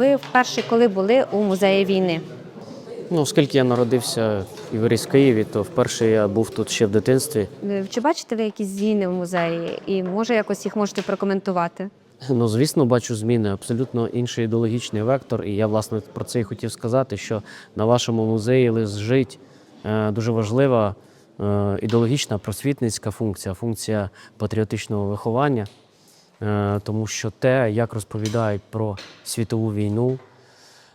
Ви вперше коли були у музеї війни? Ну, оскільки я народився і виріс в Києві, то вперше я був тут ще в дитинстві. Е, Чи бачите ви якісь зміни в музеї? І може якось їх можете прокоментувати? Ну, звісно, бачу зміни, абсолютно інший ідеологічний вектор. І я, власне, про це і хотів сказати, що на вашому музеї лежить е, дуже важлива е, ідеологічна просвітницька функція, функція патріотичного виховання. Е, Тому що те, як розповідають про світову війну,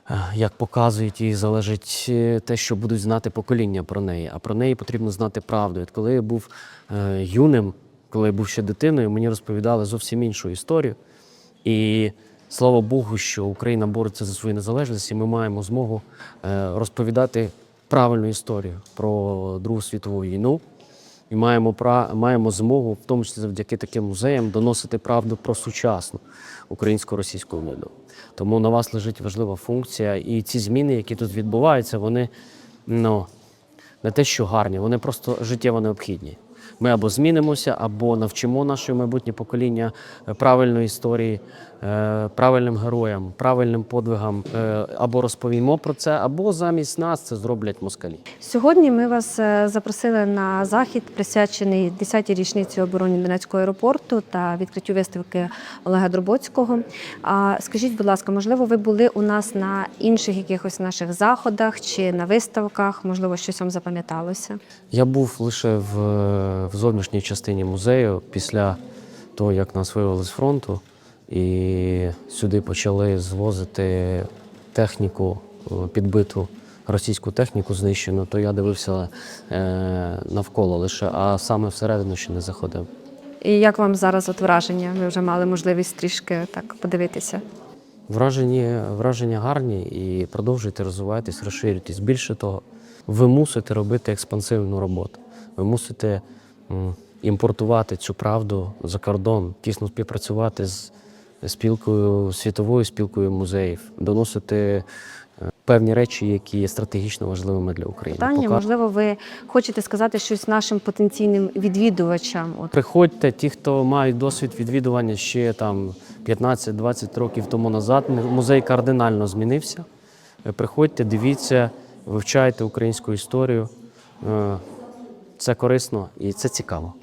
е, як показують і залежить е, те, що будуть знати покоління про неї. А про неї потрібно знати правду. От коли я був юним, коли я був ще дитиною, мені розповідали зовсім іншу історію. І слава Богу, що Україна бореться за свою незалежність, і ми маємо змогу розповідати правильну історію про Другу світову війну. І маємо маємо змогу, в тому числі завдяки таким музеям, доносити правду про сучасну українсько-російську війну. Тому на вас лежить важлива функція, і ці зміни, які тут відбуваються, вони ну, не те, що гарні, вони просто життєво необхідні. Ми або змінимося, або навчимо наше майбутнє покоління е, правильної історії, е, правильним героям, правильним подвигам, е, або розповімо про це, або замість нас це зроблять москалі. Сьогодні ми вас запросили на захід, присвячений 10-й річниці оборони Донецького аеропорту та відкриттю виставки Олега Дробоцького. Скажіть, будь ласка, можливо, ви були у нас на інших якихось наших заходах чи на виставках? Можливо, щось вам запам'яталося? Я був лише в, в зовнішній частині музею після того, як нас вивели з фронту, і сюди почали звозити техніку, е, підбиту російську техніку знищену, то я дивився е, навколо лише, а саме всередину ще не заходив. І як вам зараз от враження? Ви вже мали можливість трішки так подивитися. Враження, враження гарні і продовжуйте розвиватись, розширюйтесь. Більше того, ви мусите робити експансивну роботу. Ви мусите імпортувати цю правду за кордон, тісно співпрацювати з спілкою світовою спілкою музеїв, доносити е, певні речі, які є стратегічно важливими для України. Питання, Пока- можливо, ви хочете сказати щось нашим потенційним відвідувачам? От Приходьте, ті, хто мають досвід відвідування ще там 15-20 років тому назад. Музей кардинально змінився. Е, Приходьте, дивіться, вивчайте українську історію. Це корисно і це цікаво.